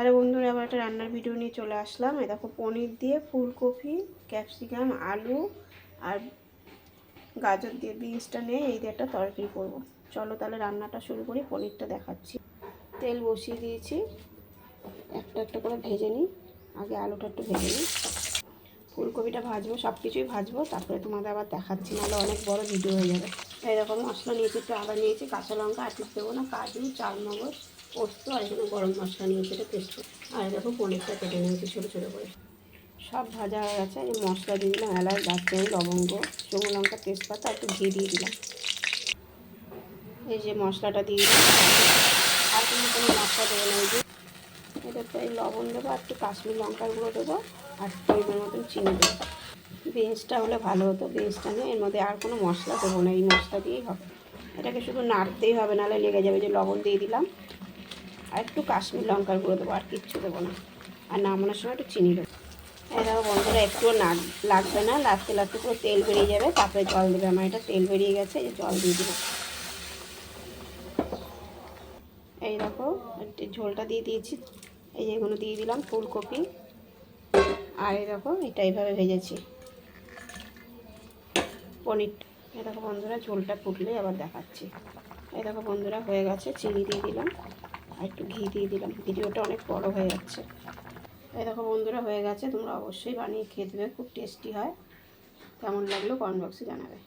আরে বন্ধুরা আবার একটা রান্নার ভিডিও নিয়ে চলে আসলাম। এই দেখো, পনির দিয়ে ফুলকপি, ক্যাপসিকাম, আলু আর গাজর দিয়ে বিনসটা নিয়ে এই দিয়ে একটা তরকারি করব। চলো তাহলে রান্নাটা শুরু করি, পনিরটা দেখাচ্ছি। তেল বসিয়ে দিয়েছি। একটা একটা করে ভেজে নিই। আগে আলুটা একটু ভেজে নিই। ফুলকপিটা ভাজবো সব কিছুই ভাজবো, তারপরে তোমাদের আবার দেখাচ্ছি, নাহলে অনেক বড় ভিডিও হয়ে যাবে। এরকম মশলা নিয়েছি, একটু আদা নিয়েছি, কাঁচা লঙ্কা কিছু দেবো না, কাজু চালমগজ পোস্ত আর এখানে গরম মশলা নিয়েছি এটা পেস্ট আর দেখো পনিরটা কেটে নিয়েছি ছোটো ছোটো করে। সব ভাজা হয়ে গেছে, এই মশলা দিয়ে দিলাম এলাচ, দারচিনি, লবঙ্গ, শুকনো লঙ্কা, তেজপাতা, একটু ঘি দিয়ে দিলাম। এই যে মশলাটা দিয়ে দিলাম। আর কিন্তু কোনো মশলা দেবো না এই যে। এটা তো এই লবণ দেবো আর একটু কাশ্মীর লঙ্কার গুঁড়ো দেবো আর পরিমাণ মতন চিনি দেবো। বেঞ্চটা হলে ভালো হতো, বেঞ্চটা নিয়ে এর মধ্যে আর কোনো মশলা দেবো না, এই মশলা দিয়েই হবে। এটাকে শুধু নাড়তেই হবে, নাহলে লেগে যাবে। যে লবণ দিয়ে দিলাম। আর একটু কাশ্মীর লঙ্কার গুঁড়ো দেবো, আর কিচ্ছু দেবো না। আর নামানোর সময় একটু চিনি দেবো। এরকম বন্ধুরা, একটুও না লাগবে না লাগতে লাগতে পুরো তেল বেরিয়ে যাবে, তারপরে জল দেবে। আমার এটা তেল বেরিয়ে গেছে, এই জল দিয়ে দিলাম। এই দেখো, একটু ঝোলটা দিয়ে দিয়েছি। এই যে এগুলো দিয়ে দিলাম, ফুলকপি। আর এই দেখো, এটা এইভাবে ভেজেছি। পনির। এই দেখো বন্ধুরা, ঝোলটা ফুটলে আবার দেখাচ্ছি। এই দেখো বন্ধুরা, হয়ে গেছে, চিনি দিয়ে দিলাম। একটু ঘি দিয়ে দিলাম। ভিডিওটা অনেক বড় হয়ে যাচ্ছে। এই দেখো বন্ধুরা, হয়ে গেছে। তোমরা অবশ্যই বানিয়ে খেয়ে দেবে, খুব টেস্টি হয়। কেমন লাগল কমেন্ট বক্সে জানাবে।